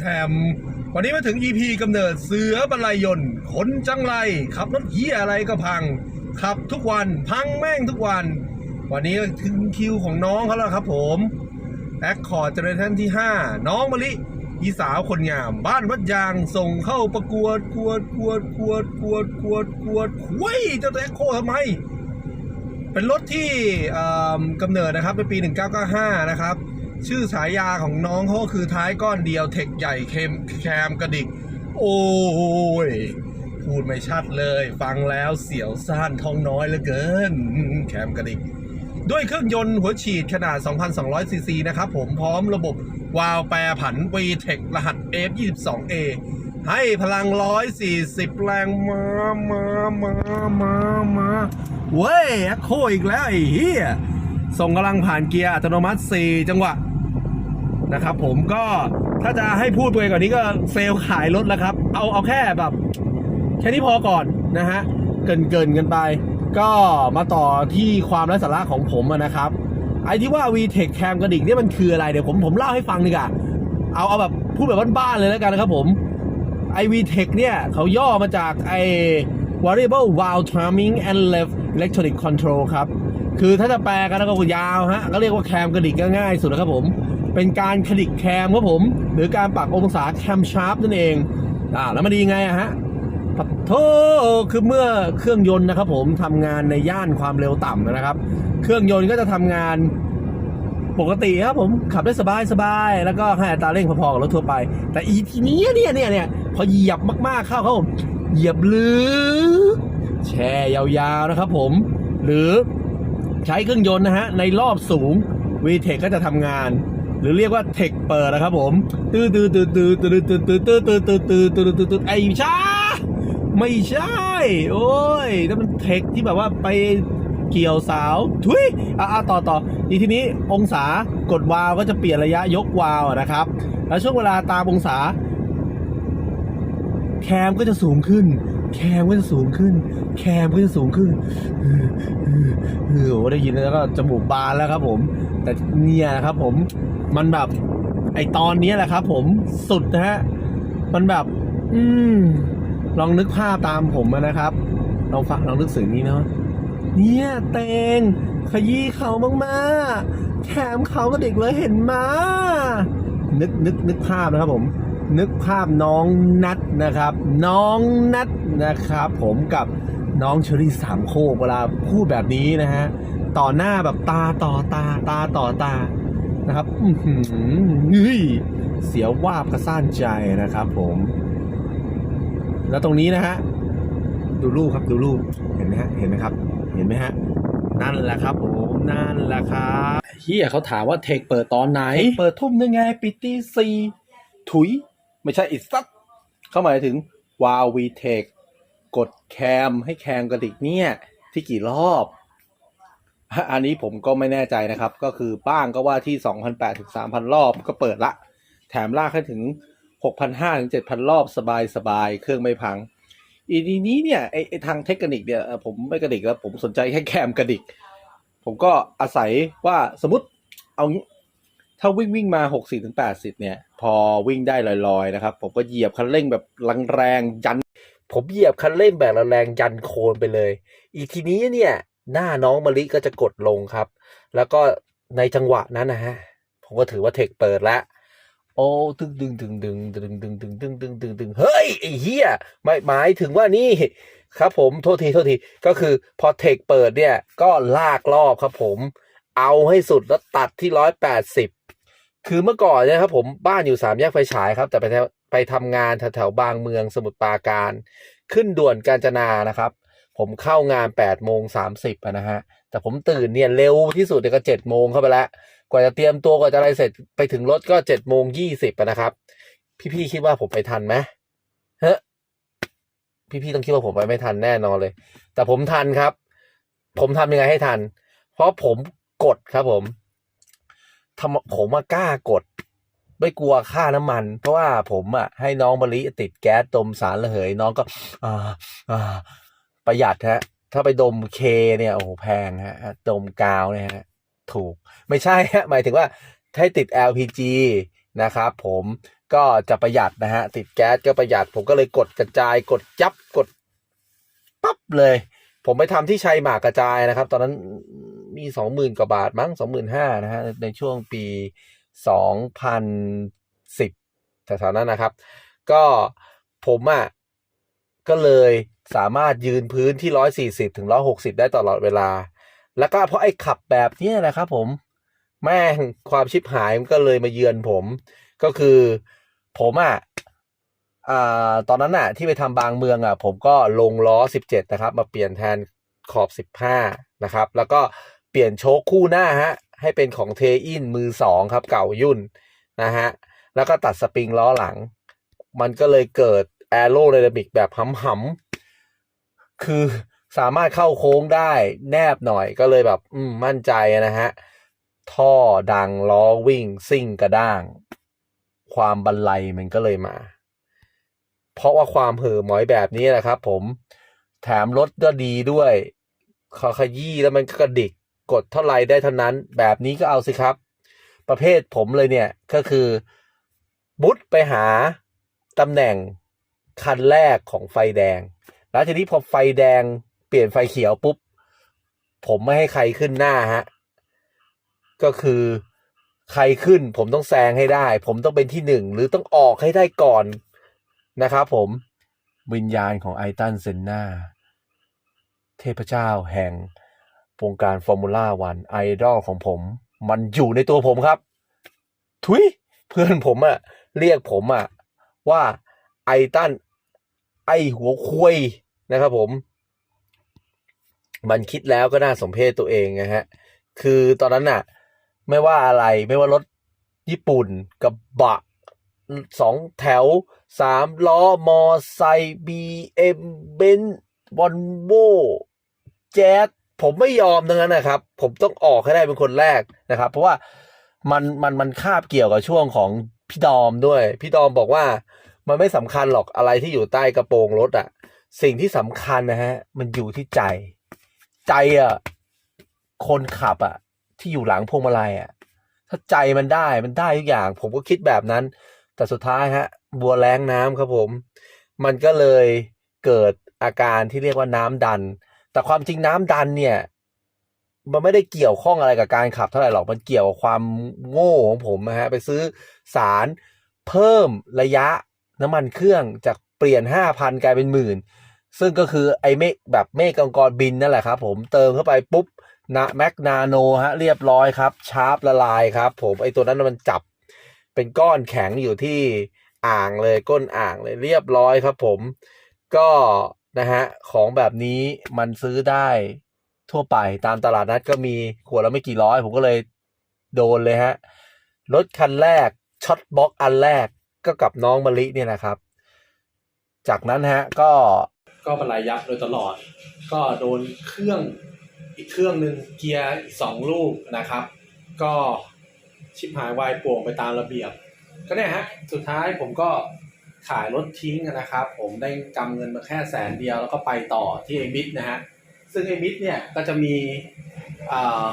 แถม วันนี้มาถึง EP กำเนิดเสือบรรลัยยนต์ขนจังไร ขับรถเฮียอะไรก็พัง ขับทุกวันพังแม่งทุกวัน วันนี้ถึงคิวของน้องเขาแล้วครับผมแอคคอร์ดเจเนอเรชันที่ 5 น้องมะลิอีสาวคนงาม บ้านวัดยางส่งเข้าประกวดกวดกวดกวดกวดกวดกวดเว้ยเจ้าตัวแอคโคทำไม เป็นรถที่กำเนิดนะครับในปี 1995 นะครับ ชื่อฉายาของน้องเขาคือท้ายก้อนเดียวเทคใหญ่เค็มแคมกระดิก โอ้ยพูดไม่ชัดเลย ฟังแล้วเสียวซ่านท้องน้อยเหลือเกิน แคมกระดิก ด้วยเครื่องยนต์หัวฉีดขนาด 2,200 ซีซีนะครับผมพร้อมระบบวาล์วแปรผัน VTEC รหัส F22A ให้พลัง 140 แรงมามามามามาเว้ยแอคโคอีกแล้วไอ้เหี้ยส่งกำลังผ่านเกียร์อัตโนมัติ 4 จังหวะ นะครับ ผมก็ถ้าจะให้พูดไปกว่อนนี้ก็เซลล์ขายรถแล้วครับ เอาเอาแค่แบบแค่นี้พอก่อนนะฮะเกินเกินกันไป ก็มาต่อที่ความไร้สาระของผมนะครับไอ้ที่ว่า VTEC Cam กระดิกเนี่มันคืออะไรเดี๋ยวผมผมเล่าให้ฟังดีกว่าเอาเอาแบบพูดแบบบ้านๆเลยแล้วกันนะครับผมไอ VTEC เนี่ยเขาย่อมาจากไอ Variable Valve Timing and Left Electronic Control ครับ คือถ้าจะแปลกันก็ยาวฮะ ก็เรียกว่าแคมกระดิกก็ง่ายสุดนะครับผม เป็นการกระดิกแคมครับผม หรือการปรับองศาแคมชาร์ปนั่นเองอ่าแล้วมันดีไงอะฮะปัดโทคือเมื่อเครื่องยนต์นะครับผมทำงานในย่านความเร็วต่ำนะครับ เครื่องยนต์ก็จะทำงานปกติครับผมขับได้สบายสบายแล้วก็ให้อัตราเร่งพอๆกับรถทั่วไป แต่อีทีนี้เนี่ยเนี่ยเนี่ยพอเหยียบมากๆเข้าเขาเหยียบลึกแช่ยาวๆนะครับผม หรือใช้เครื่องยนต์นะฮะในรอบสูง VTEC ก็จะทำงาน หรือเรียกว่าเทคเปิดนะครับผมตื้อตื้อตื้อตื้อตื้อตื้อตื้อตื้อตื้อตื้อตื้อตื้อตื้อตื้อไอ้ช้าไม่ใช่ โอ้ยนั่นมันเทคที่แบบว่าไปเกี่ยวสาวทุยอะต่อต่ออีทีนี้องศากดวาล์วก็จะเปลี่ยนระยะยกวาล์วนะครับ แล้วช่วงเวลาตามองศา แคมก็จะสูงขึ้น แคมก็จะสูงขึ้น แคมก็จะสูงขึ้นเออโอ้ได้ยินแล้วก็จมูกบานแล้วครับผม แต่เนี่ยนะครับผมมันแบบไอตอนนี้แหละครับผมสุดนะฮะมันแบบ อืมลองนึกภาพตามผมนะครับลองฟังลองนึกถึงนี้เนาะเนี่ยเตงขยี้เขามากๆแถมเขาก็เด็กเลยเห็นมานึกนึกนึกภาพนะครับผม นึกภาพน้องนัดนะครับ น้องนัด นะครับ ผมกับน้องเชอรี่สามโคกเวลาพูดแบบนี้นะฮะต่อหน้าแบบตาต่อตาตาต่อตานะครับอือหือเฮ้ยเสียววาบกระซ่านใจนะครับ ผม แล้วตรงนี้นะฮะดูรูปครับดูรูปเห็นไหมฮะเห็นไหมครับ เห็นไหมฮะนั่นแหละครับผมนั่นแหละครับเฮียเขาถามว่าเทคเปิดตอนไหน เปิดทุ่มนึงไงปิดตีสี่ถุย ไม่ใช่อิสัตเข้าหมายถึงวาวีเทค กดแคมให้แคมกระดิกเนี่ย ที่กี่รอบ อันนี้ผมก็ไม่แน่ใจนะครับ ก็คือบ้างก็ว่าที่ 2,800ถึง3,000 รอบก็เปิดละ แถมลากให้ถึง 6,500ถึง7,000 รอบสบายๆเครื่องไม่พัง อีทีนี้เนี่ยไอไอทางเทคนิคเนี่ยผมไม่กระดิกแล้ว ผมสนใจแค่แคมกระดิก ผมก็อาศัยว่าสมมติเอางี้ถ้าวิ่งวิ่งมา 60ถึง80 เนี่ย พอวิ่งได้ลอยๆนะครับ ผมก็เหยียบคันเร่งแบบแรงๆยัน ผมเหยียบคันเร่งแบบแรงยันโคนไปเลย อีทีนี้เนี่ยหน้าน้องมะลิก็จะกดลงครับ แล้วก็ในจังหวะนั้นนะฮะผมก็ถือว่าเทคเปิดล้วโอ้ตึงดึงดึงดึงดึงดึงดึงดึงดึงดึงดึงเฮ้ยไอ้เหี้ยไม่หมายถึงว่านี่ครับผมโทษทีโทษทีก็คือพอเทคเปิดเนี่ยก็ลากรอบครับผม เอาให้สุดแล้วตัดที่ร้อยแปดสิบคือเมื่อก่อนเนี่ยครับผมบ้านอยู่สามแยกไฟฉายครับ แต่ไปแถว ไปทำงานแถวๆบางเมืองสมุทรปราการ ขึ้นด่วนกาญจนานะครับ ผมเข้างานแปดโมงสามสิบนะฮะ แต่ผมตื่นเนี่ยเร็วที่สุดเนี่ยก็เจ็ดโมงเข้าไปแล้ว กว่าจะเตรียมตัวกว่าจะอะไรเสร็จไปถึงรถก็เจ็ดโมงยี่สิบนะครับ พี่ๆคิดว่าผมไปทันไหมเฮ้พี่ๆต้องคิดว่าผมไปไม่ทันแน่นอนเลย แต่ผมทันครับ ผมทำยังไงให้ทัน เพราะผมกดครับผมทำผมมากล้ากด ไม่กลัวค่าน้ำมัน เพราะว่าผมอะให้น้องมะลิติดแก๊สดมสารระเหย น้องก็อ่าอ่าประหยัดฮะ ถ้าไปดมเคเนี่ยโอ้โหแพงฮะดมกาวเนี่ยฮะถูกไม่ใช่ฮะหมายถึงว่าให้ติด LPG นะครับผมก็จะประหยัดนะฮะ ติดแก๊สก็ประหยัด ผมก็เลยกดกระจายกดยับกดปั๊บเลย ผมไปทำที่ชัยหมากกระจายนะครับ ตอนนั้นมีสองหมื่นกว่าบาทมั้งสองหมื่นห้านะฮะในช่วงปี สองพันสิบแถวๆนั้นนะครับ ก็ผมอะก็เลยสามารถยืนพื้นที่ร้อยสี่สิบถึงร้อยหกสิบได้ตลอดเวลา แล้วก็เพราะไอ้ขับแบบนี้นะครับผม แม่งความชิบหายมันก็เลยมาเยือนผม ก็คือผมอะอ่าตอนนั้นอะที่ไปทำบางเมืองอะ ผมก็ลงล้อสิบเจ็ดนะครับ มาเปลี่ยนแทนขอบสิบห้านะครับ แล้วก็เปลี่ยนโชคคู่หน้าฮะ ให้เป็นของเทอินมือสองครับ เก่ายุ่นนะฮะ แล้วก็ตัดสปริงล้อหลัง มันก็เลยเกิดแอโร d y นามิกแบบหำๆคือสามารถเข้าโค้งได้แนบหน่อยก็เลยแบบ อืม มั่นใจนะฮะ ท่อดังล้อวิ่งซิ่งกระด้าง ความบันไลมันก็เลยมา เพราะว่าความเห่อหมอยแบบนี้แหละครับผม แถมรถก็ดีด้วยขขยี้แล้วมันก็กระดิก กดเท่าไรได้เท่านั้น แบบนี้ก็เอาสิครับ ประเภทผมเลยเนี่ยก็คือบุตไปหาตำแหน่งคันแรกของไฟแดง แล้วทีนี้พอไฟแดงเปลี่ยนไฟเขียวปุ๊บ ผมไม่ให้ใครขึ้นหน้าฮะ ก็คือใครขึ้นผมต้องแซงให้ได้ ผมต้องเป็นที่หนึ่งหรือต้องออกให้ได้ก่อนนะครับผมวิญญาณของไอตันเซนนาเทพเจ้าแห่ง วงการฟอร์มูล่าวันไอดอลของผม มันอยู่ในตัวผมครับ ทุยเพื่อนผมอะเรียกผมอะว่าไอตันไอหัวคุยนะครับผม มันคิดแล้วก็น่าสมเพชตัวเองนะฮะ คือตอนนั้นน่ะไม่ว่าอะไรไม่ว่ารถญี่ปุ่นกับบะสองแถวสามล้อมอไซค์บีเอ็มเบนวอนโวแจ๊ส ผมไม่ยอมทั้งนั้นนะครับ ผมต้องออกให้ได้เป็นคนแรกนะครับ เพราะว่ามันมันมันคาบเกี่ยวกับช่วงของพี่ดอมด้วย พี่ดอมบอกว่ามันไม่สำคัญหรอกอะไรที่อยู่ใต้กระโปรงรถอะสิ่งที่สำคัญนะฮะ มันอยู่ที่ใจ ใจอะคนขับอะที่อยู่หลังพวงมาลัยอะถ้าใจมันได้มันได้ทุกอย่าง ผมก็คิดแบบนั้น แต่สุดท้ายฮะ บัวแรงน้ำครับผม มันก็เลยเกิดอาการที่เรียกว่าน้ำดัน แต่ความจริงน้ำดันเนี่ย มันไม่ได้เกี่ยวข้องอะไรกับการขับเท่าไหร่หรอกมันเกี่ยวกับความโง่ของผมนะฮะไปซื้อสารเพิ่มระยะน้ำมันเครื่องจากเปลี่ยนห้าพันกลายเป็นหมื่นซึ่งก็คือไอเมฆแบบเมฆกังกรบินนั่นแหละครับ ผมเติมเข้าไปปุ๊บนะแมกนาโนฮะเรียบร้อยครับชาร์ปละลายครับ ผมไอตัวนั้นมันจับ เป็นก้อนแข็งอยู่ที่อ่างเลยก้นอ่างเลยเรียบร้อยครับ ผมก็ นะฮะของแบบนี้มันซื้อได้ทั่วไปตามตลาดนัดก็มีขวดละไม่กี่ร้อย ผมก็เลยโดนเลยฮะรถคันแรกช็อตบล็อกอันแรกก็กับน้องมะลิเนี่ยนะครับ จากนั้นฮะก็ก็บรรลัยยับโดยตลอด ก็โดนเครื่องอีกเครื่องหนึ่งเกียร์อีกสองลูกนะครับ ก็ชิบหายวายป่วงไปตามระเบียบ ก็เนี่ยฮะสุดท้ายผมก็ ขายรถทิ้งนะครับ ผมได้กำเงินมาแค่แสนเดียวแล้วก็ไปต่อที่เอมิดนะฮะซึ่งเอมิดเนี่ยก็จะมีอ่า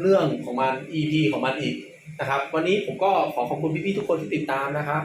เรื่องของมัน EP ของมันอีกนะครับ วันนี้ผมก็ขอขอบคุณพี่ๆทุกคนที่ติดตามนะครับ